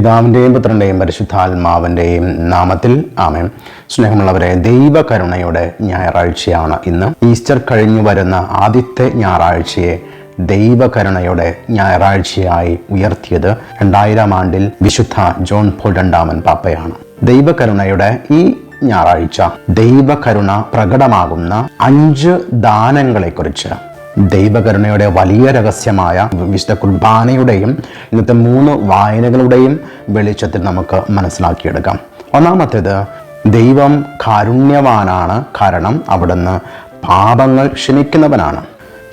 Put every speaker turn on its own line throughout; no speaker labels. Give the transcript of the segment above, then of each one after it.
പിതാവിന്റെയും പുത്രന്റെയും പരിശുദ്ധാത്മാവിന്റെയും നാമത്തിൽ ആമേൻ. സ്നേഹമുള്ളവരെ ദൈവകരുണയുടെ ഞായറാഴ്ചയാണ് ഇന്ന്. ഈസ്റ്റർ കഴിഞ്ഞു വരുന്ന ആദ്യത്തെ ഞായറാഴ്ചയെ ദൈവകരുണയുടെ ഞായറാഴ്ചയായി ഉയർത്തിയത് രണ്ടായിരം ആണ്ടിൽ വിശുദ്ധ ജോൺ പോൾ രണ്ടാമൻ പാപ്പയാണ്. ദൈവകരുണയുടെ ഈ ഞായറാഴ്ച ദൈവകരുണ പ്രകടമാകുന്ന അഞ്ച് ദാനങ്ങളെക്കുറിച്ച് ദൈവകരുണയുടെ വലിയ രഹസ്യമായ വിശുദ്ധ കുർബാനയുടെയും ഇന്നത്തെ മൂന്ന് വായനകളുടെയും വെളിച്ചത്തിൽ നമുക്ക് മനസ്സിലാക്കിയെടുക്കാം. ഒന്നാമത്തേത് ദൈവം കാരുണ്യവാനാണ് കാരണം അവിടുന്ന് പാപങ്ങൾ ക്ഷമിക്കുന്നവനാണ്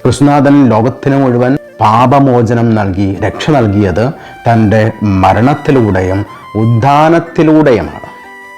കൃഷ്ണനാഥൻ ലോകത്തിന് മുഴുവൻ പാപമോചനം നൽകി രക്ഷ നൽകിയത് തന്റെ മരണത്തിലൂടെയും ഉദ്ധാനത്തിലൂടെയുമാണ്.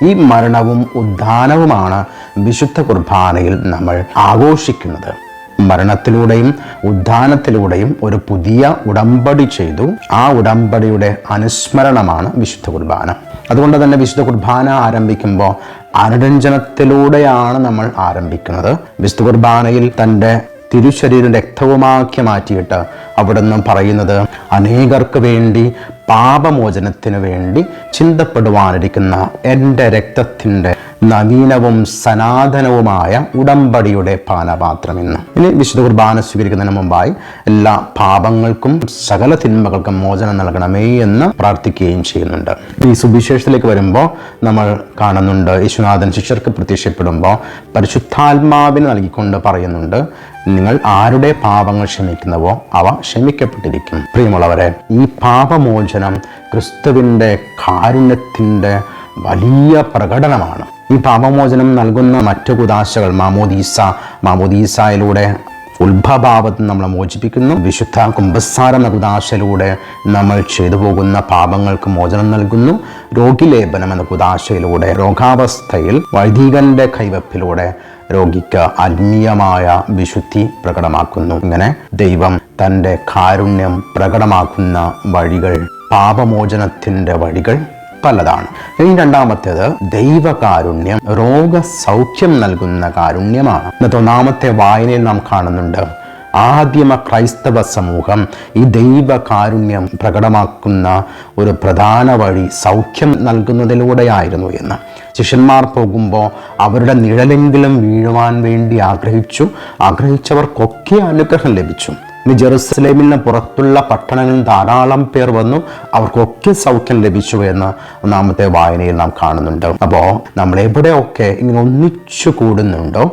ഈ മരണവും ഉദ്ധാനവുമാണ് വിശുദ്ധ കുർബാനയിൽ നമ്മൾ ആഘോഷിക്കുന്നത്. മരണത്തിലൂടെയും ഉദ്ധാനത്തിലൂടെയും ഒരു പുതിയ ഉടമ്പടി ചെയ്തു. ആ ഉടമ്പടിയുടെ അനുസ്മരണമാണ് വിശുദ്ധ കുർബാന. അതുകൊണ്ട് തന്നെ വിശുദ്ധ കുർബാന ആരംഭിക്കുമ്പോൾ അനുരഞ്ജനത്തിലൂടെയാണ് നമ്മൾ ആരംഭിക്കുന്നത്. വിശുദ്ധ കുർബാനയിൽ തന്റെ തിരുശരീരം രക്തവുമാക്കി മാറ്റിയിട്ട് അവിടുന്ന് പറയുന്നത് അനേകർക്ക് വേണ്ടി പാപമോചനത്തിനു വേണ്ടി ചിന്തപ്പെടുവാനിരിക്കുന്ന എന്റെ രക്തത്തിന്റെ നവീനവും സനാതനവുമായ ഉടമ്പടിയുടെ പാനപാത്രം ഇന്ന് ഇനി വിശുദ്ധ കുർബാന സ്വീകരിക്കുന്നതിന് മുമ്പായി എല്ലാ പാപങ്ങൾക്കും സകല തിന്മകൾക്കും മോചനം നൽകണമേ എന്ന് പ്രാർത്ഥിക്കുകയും ചെയ്യുന്നുണ്ട്. ഈ സുവിശേഷത്തിലേക്ക് വരുമ്പോൾ നമ്മൾ കാണുന്നുണ്ട് യേശുനാഥൻ ശിഷ്യർക്ക് പ്രത്യക്ഷപ്പെടുമ്പോൾ പരിശുദ്ധാത്മാവിന് നൽകിക്കൊണ്ട് പറയുന്നുണ്ട് നിങ്ങൾ ആരുടെ പാപങ്ങൾ ക്ഷമിക്കുന്നവോ അവ ക്ഷമിക്കപ്പെട്ടിരിക്കും. പ്രിയമുള്ളവരെ ഈ പാപമോചനം ക്രിസ്തുവിന്റെ കാരുണ്യത്തിന്റെ വലിയ പ്രകടനമാണ്. ഈ പാപമോചനം നൽകുന്ന മറ്റു കുതാശകൾ മാമോദീസ മാമോദീസയിലൂടെ ഉത്ഭഭാവത്തിൽ നമ്മളെ മോചിപ്പിക്കുന്നു. വിശുദ്ധ കുംഭസാര കുതാശയിലൂടെ നമ്മൾ ചെയ്തു പോകുന്ന പാപങ്ങൾക്ക് മോചനം നൽകുന്നു. രോഗിലേപനം എന്ന കുതാശയിലൂടെ രോഗാവസ്ഥയിൽ വൈദികന്റെ കൈവപ്പിലൂടെ രോഗിക്ക് ആത്മീയമായ വിശുദ്ധി പ്രകടമാക്കുന്നു. ഇങ്ങനെ ദൈവം തന്റെ കാരുണ്യം പ്രകടമാക്കുന്ന വഴികൾ പാപമോചനത്തിന്റെ വഴികൾ പലതാണ്. ഇനി രണ്ടാമത്തേത് ദൈവകാരുണ്യം രോഗസൗഖ്യം നൽകുന്ന കാരുണ്യമാണ്. ഇന്നത്തെ ഒന്നാമത്തെ വായനയിൽ നാം കാണുന്നുണ്ട് ആദ്യമ ക്രൈസ്തവ സമൂഹം ഈ ദൈവകാരുണ്യം പ്രകടമാക്കുന്ന ഒരു പ്രധാന വഴി സൗഖ്യം നൽകുന്നതിലൂടെയായിരുന്നു എന്ന്. ശിഷ്യന്മാർ പോകുമ്പോൾ അവരുടെ നിഴലെങ്കിലും വീഴുവാൻ വേണ്ടി ആഗ്രഹിച്ചു ആഗ്രഹിച്ചവർക്കൊക്കെ അനുഗ്രഹം ലഭിച്ചു. ഇനി ജെറുസലേമിന് പുറത്തുള്ള പട്ടണങ്ങളിൽ ധാരാളം പേർ വന്നു. അവർക്കൊക്കെ സൗഖ്യം ലഭിച്ചു എന്ന് ഒന്നാമത്തെ വായനയിൽ നാം കാണുന്നുണ്ട്. അപ്പോൾ നമ്മൾ എവിടെയൊക്കെ ഇങ്ങനെ ഒന്നിച്ചു കൂടുന്നുണ്ടോ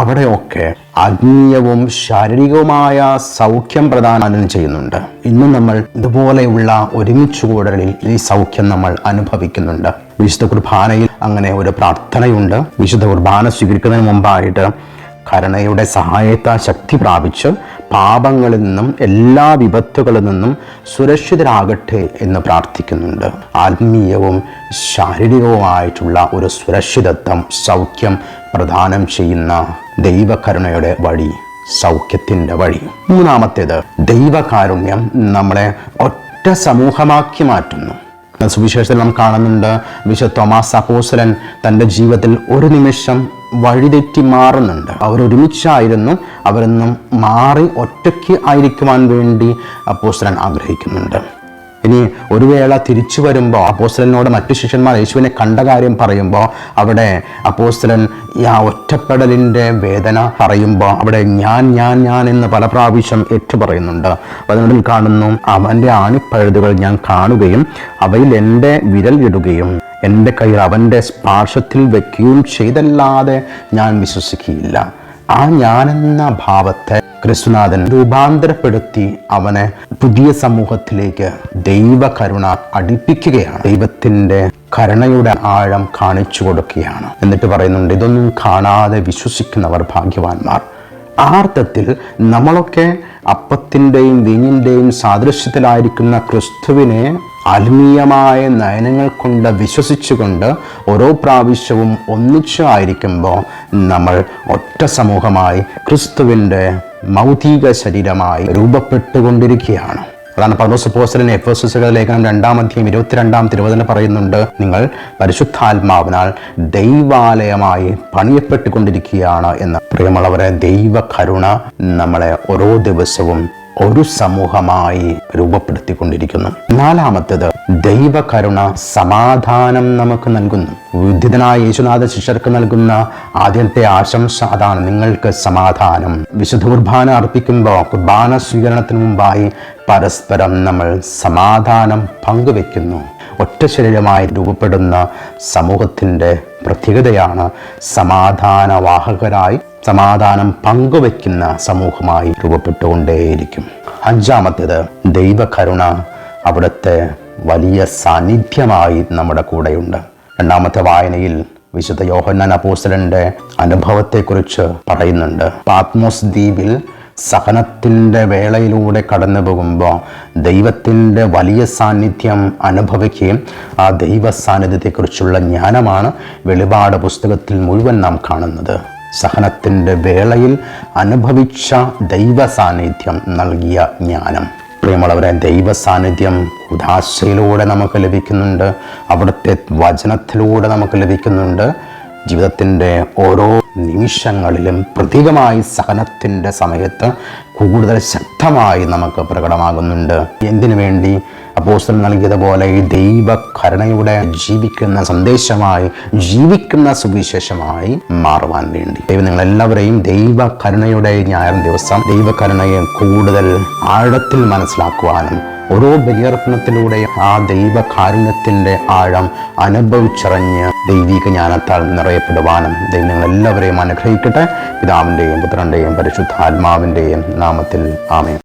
അവിടെയൊക്കെ ആത്മീയവും ശാരീരികവുമായ സൗഖ്യം പ്രദാനം ചെയ്യുന്നുണ്ട്. ഇന്ന് നമ്മൾ ഇതുപോലെയുള്ള ഒരുമിച്ച് കൂടലിൽ ഈ സൗഖ്യം നമ്മൾ അനുഭവിക്കുന്നുണ്ട്. വിശുദ്ധ കുർബാനയിൽ അങ്ങനെ ഒരു പ്രാർത്ഥനയുണ്ട്. വിശുദ്ധ കുർബാന സ്വീകരിക്കുന്നതിന് മുമ്പായിട്ട് കരുണയുടെ സഹായത്താൽ ശക്തി പ്രാപിച്ച് പാപങ്ങളിൽ നിന്നും എല്ലാ വിപത്തുകളിൽ നിന്നും സുരക്ഷിതരാകട്ടെ എന്ന് പ്രാർത്ഥിക്കുന്നുണ്ട്. ആത്മീയവും ശാരീരികവുമായിട്ടുള്ള ഒരു സുരക്ഷിതത്വം സൗഖ്യം പ്രദാനം ചെയ്യുന്ന ദൈവകരുണയുടെ വഴി സൗഖ്യത്തിന്റെ വഴി. മൂന്നാമത്തേത് ദൈവകാരുണ്യം നമ്മളെ ഒറ്റ സമൂഹമാക്കി മാറ്റുന്നു. സുവിശേഷത്തിൽ നാം കാണുന്നുണ്ട് വിശുദ്ധ തോമാസ് അപ്പോസലൻ തന്റെ ജീവിതത്തിൽ ഒരു നിമിഷം വഴിതെറ്റി മാറുന്നുണ്ട്. അവരൊരുമിച്ചായിരുന്നു അവരൊന്നും മാറി ഒറ്റയ്ക്ക് ആയിരിക്കുവാൻ വേണ്ടി അപ്പോസ്തലൻ ആഗ്രഹിക്കുന്നുണ്ട്. ഇനി ഒരു വേള തിരിച്ചു വരുമ്പോൾ അപ്പോസ്തലനോട് മറ്റു ശിഷ്യന്മാർ യേശുവിനെ കണ്ട കാര്യം പറയുമ്പോൾ അവിടെ അപ്പോസ്തലൻ ആ ഒറ്റപ്പെടലിന്റെ വേദന പറയുമ്പോൾ അവിടെ ഞാൻ ഞാൻ ഞാൻ എന്ന് പല പ്രാവശ്യം ഏറ്റു പറയുന്നുണ്ട്. അതിനുള്ളിൽ കാണുന്നു അവന്റെ ആണിപ്പഴുതുകൾ ഞാൻ കാണുകയും അവയിൽ എന്റെ വിരൽ ഇടുകയും എന്റെ കയ്യിൽ അവന്റെ സ്പാർശത്തിൽ വയ്ക്കുകയും ചെയ്തല്ലാതെ ഞാൻ വിശ്വസിക്കുകയില്ല. ആ ഞാനെന്ന ഭാവത്തെ ക്രിസ്തുനാഥൻ രൂപാന്തരപ്പെടുത്തി അവനെ പുതിയ സമൂഹത്തിലേക്ക് ദൈവകരുണ അടുപ്പിക്കുകയാണ്. ദൈവത്തിന്റെ കരുണയുടെ ആഴം കാണിച്ചു കൊടുക്കുകയാണ്. എന്നിട്ട് പറയുന്നുണ്ട് ഇതൊന്നും കാണാതെ വിശ്വസിക്കുന്നവർ ഭാഗ്യവാന്മാർ. ആ അർത്ഥത്തിൽ നമ്മളൊക്കെ അപ്പത്തിന്റെയും വീഞ്ഞിന്റെയും സാദൃശ്യത്തിലായിരിക്കുന്ന ക്രിസ്തുവിനെ ആത്മീയമായ നയനങ്ങൾ കൊണ്ട് വിശ്വസിച്ചുകൊണ്ട് ഓരോ പ്രാവശ്യവും ഒന്നിച്ചായിരിക്കുമ്പോൾ നമ്മൾ ഒറ്റ സമൂഹമായി ക്രിസ്തുവിന്റെ മൗതിക ശരീരമായി രൂപപ്പെട്ടുകൊണ്ടിരിക്കുകയാണ്. അതാണ് പൗലോസ് പോസ്റ്റലിന് എഫ് എസ് ലേഖനം രണ്ടാമധ്യം ഇരുപത്തിരണ്ടാം തിരുവചന പറയുന്നുണ്ട്. നിങ്ങൾ പരിശുദ്ധാത്മാവിനാൽ ദൈവാലയമായി പണിയപ്പെട്ടുകൊണ്ടിരിക്കുകയാണ് എന്ന്. പ്രിയമുള്ളവരെ ദൈവ കരുണ നമ്മളെ ഓരോ ദിവസവും ഒരു സമൂഹമായി രൂപപ്പെടുത്തിക്കൊണ്ടിരിക്കുന്നു. നാലാമത്തേത് ദൈവകരുണ സമാധാനം നമുക്ക് നൽകുന്നു. വിദ്യുതനായ യേശുനാഥ ശിഷ്യർക്ക് നൽകുന്ന ആദ്യത്തെ ആശംസ അതാണ് നിങ്ങൾക്ക് സമാധാനം. വിശുദ്ധ കുർബാന അർപ്പിക്കുമ്പോൾ കുർബാന സ്വീകരണത്തിന് മുമ്പായി പരസ്പരം നമ്മൾ സമാധാനം പങ്കുവെക്കുന്നു. ഒറ്റ ശരീരമായി രൂപപ്പെടുന്ന സമൂഹത്തിന്റെ പ്രത്യേകതയാണ് സമാധാനവാഹകരായി സമാധാനം പങ്കുവയ്ക്കുന്ന സമൂഹമായി രൂപപ്പെട്ടുകൊണ്ടേയിരിക്കും. അഞ്ചാമത്തേത് ദൈവകരുണ അവിടുത്തെ വലിയ സാന്നിധ്യമായി നമ്മുടെ കൂടെയുണ്ട്. രണ്ടാമത്തെ വായനയിൽ വിശുദ്ധ യോഹന്നാൻ അപ്പോസ്റ്റലന്റെ അനുഭവത്തെക്കുറിച്ച് പറയുന്നുണ്ട്. പാത്മോസ് ദ്വീപിൽ സഹനത്തിന്റെ വേളയിലൂടെ കടന്നു പോകുമ്പോൾ ദൈവത്തിന്റെ വലിയ സാന്നിധ്യം അനുഭവിക്കുകയും ആ ദൈവ സാന്നിധ്യത്തെക്കുറിച്ചുള്ള ജ്ഞാനമാണ് വെളിപാട് പുസ്തകത്തിൽ മുഴുവൻ നാം കാണുന്നത്. സഹനത്തിന്റെ വേളയിൽ അനുഭവിച്ച ദൈവ സാന്നിധ്യം നൽകിയ ജ്ഞാനം. പ്രിയമുള്ളവരെ ദൈവ സാന്നിധ്യം ഉദാശയിലൂടെ നമുക്ക് ലഭിക്കുന്നുണ്ട്. അവിടുത്തെ വചനത്തിലൂടെ നമുക്ക് ലഭിക്കുന്നുണ്ട്. ജീവിതത്തിന്റെ ഓരോ നിമിഷങ്ങളിലും പ്രതീകമായി സഹനത്തിന്റെ സമയത്ത് കൂടുതൽ ശക്തമായി നമുക്ക് പ്രകടമാകുന്നുണ്ട്. എന്തിനു വേണ്ടി? അപ്പോസ്റ്റൽ നൽകിയതുപോലെ ഈ ദൈവകരുണയുടെ ജീവിക്കുന്ന സന്ദേശമായി ജീവിക്കുന്ന സുവിശേഷമായി മാറുവാൻ വേണ്ടി. ദൈവം നിങ്ങളെല്ലാവരെയും ദൈവകരുണയുടെ ഞായർ ദിവസം ദൈവകരുണയെ കൂടുതൽ ആഴത്തിൽ മനസ്സിലാക്കുവാനും ഓരോ ബലിയർപ്പണത്തിലൂടെ ആ ദൈവകാരുണ്യത്തിന്റെ ആഴം അനുഭവിച്ചറിഞ്ഞ് ദൈവിക ജ്ഞാനത്താൽ നിറയപ്പെടുവാനും ദൈവം അനുഗ്രഹിക്കട്ടെ. പിതാവിന്റെയും പുത്രന്റെയും പരിശുദ്ധാത്മാവിന്റെയും നാമത്തിൽ ആമേൻ.